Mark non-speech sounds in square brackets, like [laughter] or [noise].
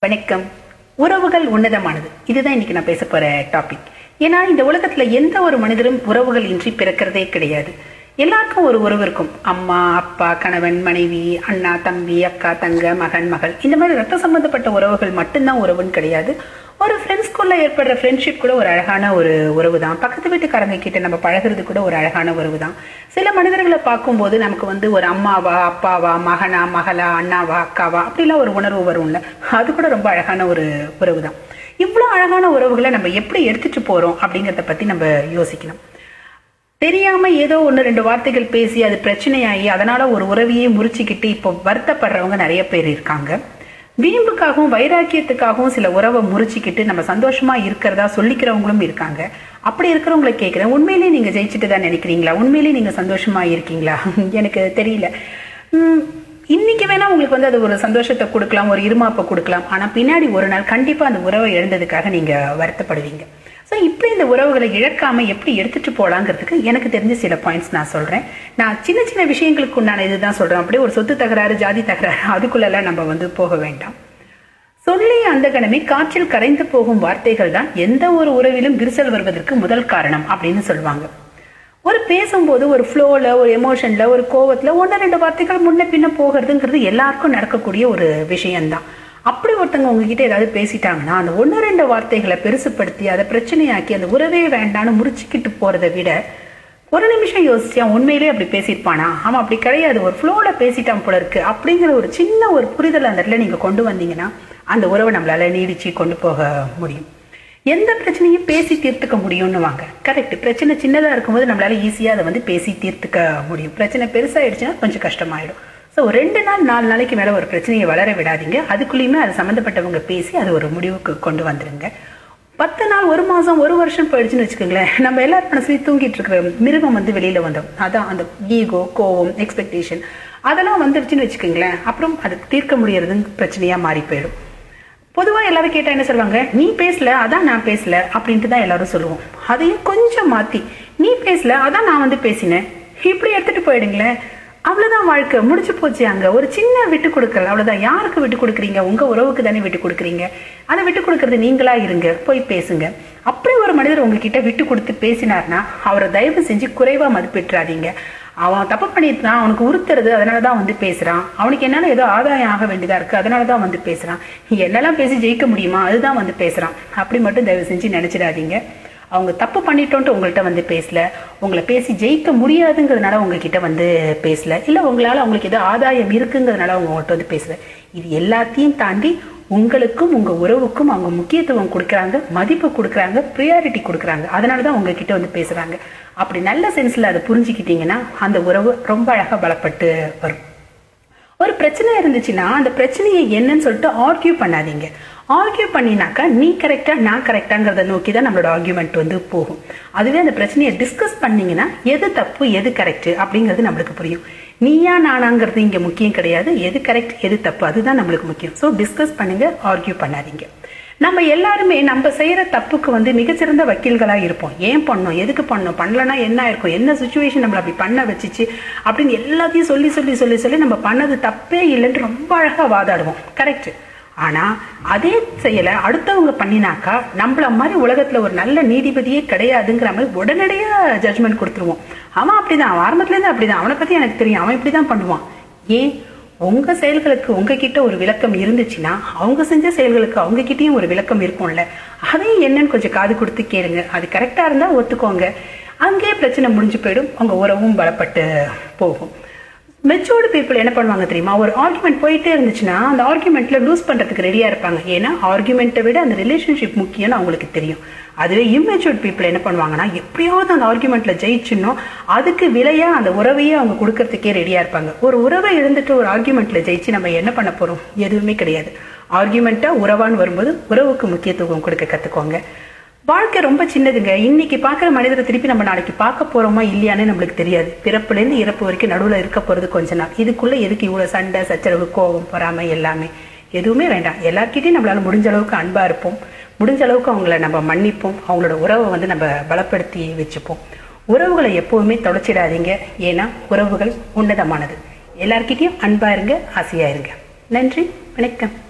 வணக்கம். உறவுகள் உன்னதமானது. இதுதான் இன்னைக்கு நான் பேச போற டாபிக் ஏன்னா இந்த உலகத்துல எந்த ஒரு மனிதரும் உறவுகள் இன்றி பிறக்கிறதே கிடையாது. எல்லாருக்கும் ஒரு உறவு இருக்கும். அம்மா அப்பா கணவன் மனைவி அண்ணா தம்பி அக்கா தங்க மகன் மகள். இந்த மாதிரி ரத்த சம்பந்தப்பட்ட உறவுகள் மட்டும்தான் உறவுன்னு கிடையாது. ஒரு ஃப்ரெண்ட்ஸ்குள்ளே ஏற்படுற ஃப்ரெண்ட்ஷிப் கூட ஒரு அழகான ஒரு உறவு தான் பக்கத்து வீட்டுக்காரங்க கிட்ட நம்ம பழகுறது கூட ஒரு அழகான உறவு தான் சில மனிதர்களை பார்க்கும்போது நமக்கு வந்து ஒரு அம்மாவா அப்பாவா மகனா மகளா அண்ணாவா அக்காவா அப்படிலாம் ஒரு உணர்வு வரும்ல. அது கூட ரொம்ப அழகான ஒரு உறவு தான் இவ்வளோ அழகான உறவுகளை நம்ம எப்படி எடுத்துட்டு போகிறோம் அப்படிங்கிறத பற்றி நம்ம யோசிக்கணும் தெரியாம ஏதோ ஒன்று ரெண்டு வார்த்தைகள் பேசி அது பிரச்சனையாகி அதனால ஒரு உறவையே முறிச்சுக்கிட்டு இப்போ வருத்தப்படுறவங்க நிறைய பேர் இருக்காங்க. வீம்புக்காகவும் வைராக்கியத்துக்காகவும் சில உறவை முறிச்சிக்கிட்டு நம்ம சந்தோஷமா இருக்கிறதா சொல்லிக்கிறவங்களும் இருக்காங்க. அப்படி இருக்கிறவங்களை கேட்குறேன். உண்மையிலேயே நீங்கள் ஜெயிச்சுட்டு தான் நினைக்கிறீங்களா? உண்மையிலேயே நீங்கள் சந்தோஷமா இருக்கீங்களா? [laughs] எனக்கு தெரியல. இன்னைக்கு வேணா உங்களுக்கு வந்து அது ஒரு சந்தோஷத்தை கொடுக்கலாம் ஒரு இருமாப்பை கொடுக்கலாம். ஆனால் பின்னாடி ஒரு நாள் கண்டிப்பாக அந்த உறவை இழந்ததுக்காக நீங்கள் வருத்தப்படுவீங்க. ஸோ இப்படி இந்த உறவுகளை இழக்காமல் எப்படி எடுத்துட்டு போகலாங்கிறதுக்கு எனக்கு தெரிஞ்ச சில பாயிண்ட்ஸ் நான் சொல்கிறேன் நான் சின்ன சின்ன விஷயங்களுக்கு உண்டான இதுதான் சொல்கிறேன் அப்படியே ஒரு சொத்து தகராறு ஜாதி தகராறு அதுக்குள்ளெல்லாம் நம்ம வந்து போக வேண்டாம். சொல்லி அந்த கணமே காற்றில் கரைந்து போகும் வார்த்தைகள் தான் எந்த ஒரு உறவிலும் விரிசல் வருவதற்கு முதல் காரணம் அப்படின்னு சொல்லுவாங்க. ஒரு பேசும்போது ஒரு ஃப்ளோவில் ஒரு எமோஷனில் ஒரு கோவத்தில் ஒன்று ரெண்டு வார்த்தைகள் முன்ன பின்ன போகிறதுங்கிறது எல்லாருக்கும் நடக்கக்கூடிய ஒரு விஷயம்தான். அப்படி ஒருத்தவங்க உங்ககிட்ட ஏதாவது பேசிட்டாங்கன்னா அந்த ஒன்று ரெண்டு வார்த்தைகளை பெருசுப்படுத்தி அதை பிரச்சனையாக்கி அந்த உறவே வேண்டான்னு முறிச்சிக்கிட்டு போறதை விட ஒரு நிமிஷம் யோசிச்சா உண்மையிலே அப்படி பேசியிருப்பானா? அவன் அப்படி கிடையாது. ஒரு ஃப்ளோவில் பேசிட்டான் போல இருக்கு. அப்படிங்கிற ஒரு சின்ன ஒரு புரிதல் அந்த இடத்துல நீங்கள் கொண்டு வந்தீங்கன்னா அந்த உறவை நம்மளால நீடிச்சு கொண்டு போக முடியும். எந்த பிரச்சனையும் பேசி தீர்த்துக்க முடியும்னு வாங்க. கரெக்ட் பிரச்சனை சின்னதாக இருக்கும்போது நம்மளால ஈஸியாக அதை வந்து பேசி தீர்த்துக்க முடியும். பிரச்சனை பெருசாகிடுச்சுன்னா கொஞ்சம் கஷ்டமாயிடும். ஸோ ரெண்டு நாள் நாலு நாளைக்கு மேல ஒரு பிரச்சனையை வளர விடாதீங்க. அதுக்குள்ளேயுமே அது சம்மந்தப்பட்டவங்க பேசி அது ஒரு முடிவுக்கு கொண்டு வந்துடுங்க பத்து நாள் ஒரு மாசம் ஒரு வருஷம் போயிடுச்சுன்னு வச்சுக்கோங்களேன். நம்ம எல்லாரும் மனசுலயும் தூங்கிட்டு இருக்கிற மிருகம் வந்து வெளியில வந்தோம். அதான் அந்த ஈகோ கோவம் எக்ஸ்பெக்டேஷன் அதெல்லாம் வந்துடுச்சுன்னு வச்சுக்கோங்களேன். அப்புறம் அது தீர்க்க முடியறதுன்னு பிரச்சனையா மாறி போயிடும். பொதுவா எல்லாரும் கேட்டா என்ன சொல்லுவாங்க? நீ பேசல அதான் நான் பேசல அப்படின்ட்டு தான் எல்லாரும் சொல்லுவோம். அதையும் கொஞ்சம் மாத்தி நீ பேசல அதான் நான் வந்து பேசினேன். இப்படி எடுத்துட்டு போயிடுங்களேன். அவ்வளோதான் வாழ்க்கை. முடிச்சு போச்சு அங்கே. ஒரு சின்ன விட்டு கொடுக்கல. அவ்வளோதான் யாருக்கு விட்டு கொடுக்குறீங்க? உங்கள் உறவுக்கு தானே விட்டு கொடுக்குறீங்க. அதை விட்டு கொடுக்கறது நீங்களாக இருங்க. போய் பேசுங்க. அப்படி ஒரு மனிதர் உங்ககிட்ட விட்டு கொடுத்து பேசினார்னா அவரை தயவு செஞ்சு குறைவாக மதிப்பிட்டுறாதீங்க. அவன் தப்பு பண்ணிட்டான். அவனுக்கு உறுத்துறது. அதனால தான் வந்து பேசுகிறான் அவனுக்கு என்னென்ன ஏதோ ஆதாயம் ஆக வேண்டியதாக இருக்குது அதனால தான் வந்து பேசுகிறான் என்னெல்லாம் பேசி ஜெயிக்க முடியுமா? அதுதான் வந்து பேசுகிறான் அப்படி மட்டும் தயவு செஞ்சு நினச்சிடாதீங்க. அவங்க தப்பு பண்ணிட்டோன்ட்டு உங்கள்கிட்ட வந்து பேசல. உங்களை பேசி ஜெயிக்க முடியாதுங்கிறதுனால உங்ககிட்ட வந்து பேசல. இல்லை உங்களால் அவங்களுக்கு ஏதோ ஆதாயம் இருக்குங்கிறதுனால அவங்க உங்கள்கிட்ட வந்து பேசல. இது எல்லாத்தையும் தாண்டி உங்களுக்கும் உங்கள் உறவுக்கும் அவங்க முக்கியத்துவம் கொடுக்குறாங்க மதிப்பு கொடுக்குறாங்க ப்ரியாரிட்டி கொடுக்குறாங்க. அதனால தான் உங்ககிட்ட வந்து பேசுகிறாங்க அப்படி நல்ல சென்ஸில் அதை புரிஞ்சுக்கிட்டீங்கன்னா அந்த உறவு ரொம்ப அழகாக பலப்பட்டு வரும். ஒரு பிரச்சனை இருந்துச்சுன்னா அந்த பிரச்சனையை என்னன்னு சொல்லிட்டு ஆர்கியூ பண்ணாதீங்க. ஆர்கியூ பண்ணினாக்கா நீ கரெக்டா நான் கரெக்டாங்கிறத நோக்கி தான் நம்மளோட ஆர்கியூமெண்ட் வந்து போகும். அதுவே அந்த பிரச்சனையை டிஸ்கஸ் பண்ணிங்கன்னா எது தப்பு எது கரெக்ட் அப்படிங்கிறது நம்மளுக்கு புரியும். நீயா நானாங்கிறது இங்கே முக்கியம் கிடையாது. எது கரெக்ட் எது தப்பு அதுதான் நம்மளுக்கு முக்கியம். ஸோ டிஸ்கஸ் பண்ணுங்க ஆர்கியூ பண்ணாதீங்க. நம்ம எல்லாருமே நம்ம செய்கிற தப்புக்கு வந்து மிகச்சிறந்த வக்கீல்களாக இருப்போம். ஏன் பண்ணோம்? எதுக்கு பண்ணோம்? பண்ணலன்னா என்ன இருக்கும் என்ன சுச்சுவேஷன் நம்மளை அப்படி பண்ண வச்சுச்சு? அப்படின்னு எல்லாத்தையும் சொல்லி சொல்லி சொல்லி சொல்லி நம்ம பண்ணது தப்பே இல்லைன்னு ரொம்ப அழகாக வாதாடுவோம். கரெக்ட் ஆனா அதே செயலை அடுத்தவங்க பண்ணினாக்கா நம்மள மாதிரி உலகத்துல ஒரு நல்ல நீதிபதியே கிடையாதுங்கிற மாதிரி உடனடியா ஜட்மெண்ட் கொடுத்துருவோம். அவன் அப்படிதான் ஆரம்பத்துல இருந்து அப்படிதான். அவனை பத்தி எனக்கு தெரியும். அவன் இப்படிதான் பண்ணுவான். ஏன்? உங்க செயல்களுக்கு உங்ககிட்ட ஒரு விளக்கம் இருந்துச்சுன்னா அவங்க செஞ்ச செயல்களுக்கு அவங்க கிட்டயும் ஒரு விளக்கம் இருக்கும்ல. அதையும் என்னன்னு கொஞ்சம் காது கொடுத்து கேளுங்க. அது கரெக்டா இருந்தா ஒத்துக்கோங்க. அங்கேயே பிரச்சனை முடிஞ்சு போயிடும். உங்க உறவும் பலப்பட்டு போகும். மெச்சூர்டு பீப்புள் என்ன பண்ணுவாங்க தெரியுமா? ஒரு ஆர்குமெண்ட் போயிட்டே இருந்துச்சுன்னா அந்த ஆர்குமெண்ட்ல லூஸ் பண்றதுக்கு ரெடியா இருப்பாங்க. ஏன்னா ஆர்குமெண்ட்டை விட அந்த ரிலேஷன்ஷிப் முக்கியம்னு அவங்களுக்கு தெரியும். அதுவே இம்மெச்சூர்ட் பீப்புள் என்ன பண்ணுவாங்கன்னா எப்படியாவது அந்த ஆர்குமெண்ட்ல ஜெயிச்சுனோ அதுக்கு விலையா அந்த உறவையே அவங்க கொடுக்கறதுக்கே ரெடியா இருப்பாங்க. ஒரு உறவை இருந்துட்டு ஒரு ஆர்குமெண்ட்ல ஜெயிச்சு நம்ம என்ன பண்ண போறோம்? எதுவுமே கிடையாது. ஆர்குமெண்ட்டா உறவான்னு வரும்போது உறவுக்கு முக்கியத்துவம் கொடுக்க கத்துக்கோங்க. வாழ்க்கை ரொம்ப சின்னதுங்க. இன்னைக்கு பார்க்குற மனிதரை திருப்பி நம்ம நாளைக்கு பார்க்க போறோமா இல்லையான்னு நம்மளுக்கு தெரியாது. பிறப்புலேருந்து இறப்பு வரைக்கும் நடுவில் இருக்க போறது கொஞ்ச நாள் இதுக்குள்ள எதுக்கு இவ்வளோ சண்டை சச்சரவு கோபம் பொறாமை எல்லாமே? எதுவுமே வேண்டாம். எல்லாருக்கிட்டையும் நம்மளால முடிஞ்ச அளவுக்கு அன்பா இருப்போம். முடிஞ்ச அளவுக்கு அவங்கள நம்ம மன்னிப்போம். அவங்களோட உறவை வந்து நம்ம பலப்படுத்தி வச்சுப்போம். உறவுகளை எப்பவுமே தொலைச்சிடாதீங்க. ஏன்னா உறவுகள் உன்னதமானது. எல்லார்கிட்டயும் அன்பா இருங்க ஆசையா இருங்க. நன்றி வணக்கம்.